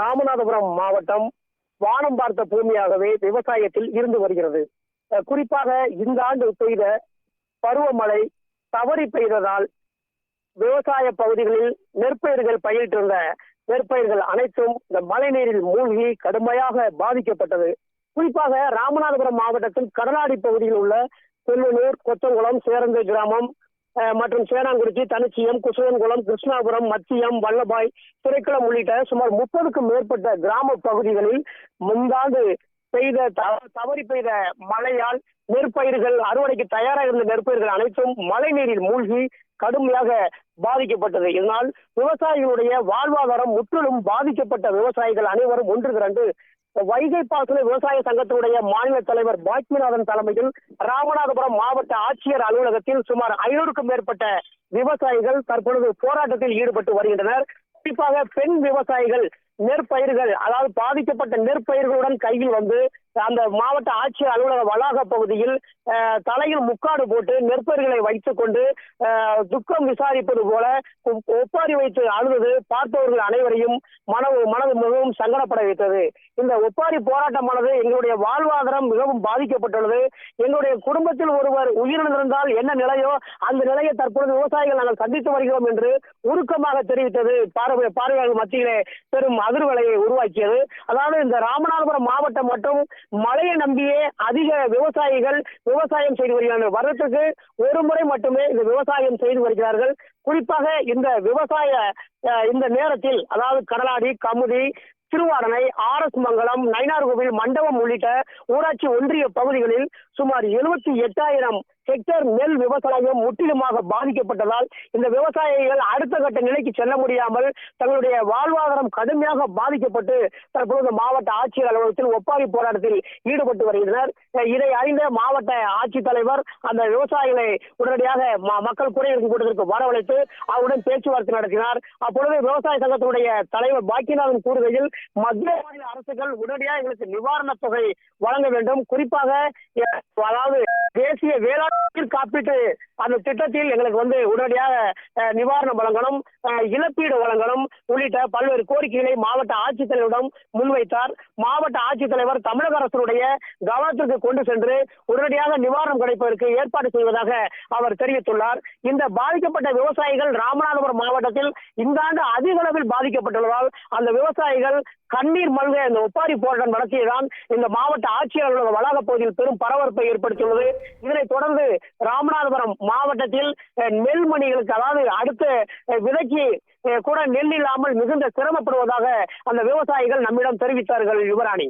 ராமநாதபுரம் மாவட்டம் வானம் பார்த்த பூமியாகவே விவசாயத்தில் இருந்து வருகிறது. குறிப்பாக இந்த ஆண்டு பெய்த பருவமழை தவறி பெய்ததால் விவசாய பகுதிகளில் நெற்பயிர்கள் பயிரிட்டிருந்த நெற்பயிர்கள் அனைத்தும் இந்த மழை நீரில் மூழ்கி கடுமையாக பாதிக்கப்பட்டது. குறிப்பாக ராமநாதபுரம் மாவட்டத்தில் கடலாடி பகுதியில் உள்ள கொல்லனூர் கொத்தங்குளம் சேரந்தை கிராமம் மற்றும் சேனாங்குறிச்சி தனிச்சியம் குசுவன்குளம் கிருஷ்ணாபுரம் மத்தியம் வல்லபாய் திரைக்குளம் உள்ளிட்ட சுமார் முப்பதுக்கும் மேற்பட்ட கிராம பகுதிகளில் முந்தாண்டு பெய்த தவறி பெய்த மழையால் நெற்பயிர்கள் அறுவடைக்கு தயாராக இருந்த நெற்பயிர்கள் அனைத்தும் மழை நீரில் மூழ்கி கடுமையாக பாதிக்கப்பட்டது. இதனால் விவசாயிகளுடைய வாழ்வாதாரம் முற்றிலும் பாதிக்கப்பட்ட விவசாயிகள் அனைவரும் ஒன்று திரண்டு வைகை பாசன விவசாய சங்கத்தினுடைய மாநில தலைவர் பாக்கியநாதன் தலைமையில் ராமநாதபுரம் மாவட்ட ஆட்சியர் அலுவலகத்தில் சுமார் ஐநூறுக்கும் மேற்பட்ட விவசாயிகள் தற்பொழுது போராட்டத்தில் ஈடுபட்டு வருகின்றனர். குறிப்பாக பெண் விவசாயிகள் நெற்பயிர்கள் அதாவது பாதிக்கப்பட்ட நெற்பயிர்களுடன் கையில் வந்து அந்த மாவட்ட ஆட்சியர் அலுவலக வளாக பகுதியில் தலையில் முக்காடு போட்டு நெற்பயிர்களை வைத்துக் கொண்டு துக்கம் விசாரிப்பது போல ஒப்பாரி வைத்து அழுவது பார்த்தவர்கள் அனைவரையும் மனது மனது மிகவும் சங்கடப்பட வைத்தது. இந்த ஒப்பாரி போராட்டமானது எங்களுடைய வாழ்வாதாரம் மிகவும் பாதிக்கப்பட்டுள்ளது. எங்களுடைய குடும்பத்தில் ஒருவர் உயிரிழந்திருந்தால் என்ன நிலையோ அந்த நிலையை தற்பொழுது விவசாயிகள் நாங்கள் சந்தித்து வருகிறோம் என்று உருக்கமாக தெரிவித்தது பார்வை பார்வையாளர் மத்தியிலே பெரும் அதிர்வலையை உருவாக்கியது. அதாவது இந்த ராமநாதபுரம் மாவட்டம் மட்டும் மழையை நம்பியே அதிக விவசாயிகள் விவசாயம் செய்து வருகிறார்கள். வருடத்துக்கு ஒரு முறை மட்டுமே இந்த விவசாயம் செய்து வருகிறார்கள். குறிப்பாக இந்த விவசாய இந்த நேரத்தில் அதாவது கடலாடி கமுதி திருவாடனை ஆர் எஸ் மங்கலம் நயினார்கோவில் மண்டபம் உள்ளிட்ட ஊராட்சி ஒன்றிய பகுதிகளில் சுமார் எழுபத்தி எட்டாயிரம் ஹெக்டேர் நெல் விவசாயம் முற்றிலுமாக பாதிக்கப்பட்டதால் இந்த விவசாயிகள் அடுத்த கட்ட நிலைக்கு செல்ல முடியாமல் தங்களுடைய வாழ்வாதாரம் கடுமையாக பாதிக்கப்பட்டு தற்போது மாவட்ட ஆட்சியர் அலுவலகத்தில் ஒப்பாரி போராட்டத்தில் ஈடுபட்டு வருகின்றனர். இதை அறிந்த மாவட்ட ஆட்சித்தலைவர் அந்த விவசாயிகளை உடனடியாக ம- மக்கள் குறைதீர்க்கும் கூட்டத்திற்கு வரவழைத்து அவருடன் பேச்சுவார்த்தை நடத்தினார். அப்பொழுது விவசாய சங்கத்தினுடைய தலைவர் பாக்கியநாதன் கூறுகையில் மத்திய மாநில அரசுகள் உடனடியாக எங்களுக்கு நிவாரணத் தொகை வழங்க வேண்டும். குறிப்பாக அதாவது தேசிய வேளாண் பயிர் காப்பீட்டு அந்த திட்டத்தில் எங்களுக்கு வந்து உடனடியாக நிவாரணம் வழங்கணும் இழப்பீடு வழங்கணும் உள்ளிட்ட பல்வேறு கோரிக்கைகளை மாவட்ட ஆட்சித்தலைவரிடம் முன்வைத்தார். மாவட்ட ஆட்சித்தலைவர் தமிழக அரசுடைய கவனத்திற்கு கொண்டு சென்று உடனடியாக நிவாரணம் கிடைப்பதற்கு ஏற்பாடு செய்வதாக அவர் தெரிவித்துள்ளார். இந்த பாதிக்கப்பட்ட விவசாயிகள் ராமநாதபுரம் மாவட்டத்தில் இந்த ஆண்டு அதிக அளவில் பாதிக்கப்பட்டுள்ளதால் அந்த விவசாயிகள் கண்ணீர் மல்க இந்த ஒப்பாரி போராட்டம் நடத்தியதான் இந்த மாவட்ட ஆட்சியர் அலுவலக வளாக பகுதியில் பெரும் பரபரப்பை ஏற்படுத்தியுள்ளது. இதனைத் தொடர்ந்து ராமநாதபுரம் மாவட்டத்தில் அஹ், நெல்மணிகளுக்கு அதாவது அடுத்த அஹ், விதைக்கு அஹ், கூட நெல் இல்லாமல் மிகுந்த சிரமப்படுவதாக அந்த விவசாயிகள் நம்மிடம் தெரிவித்தார்கள் யுவராணி.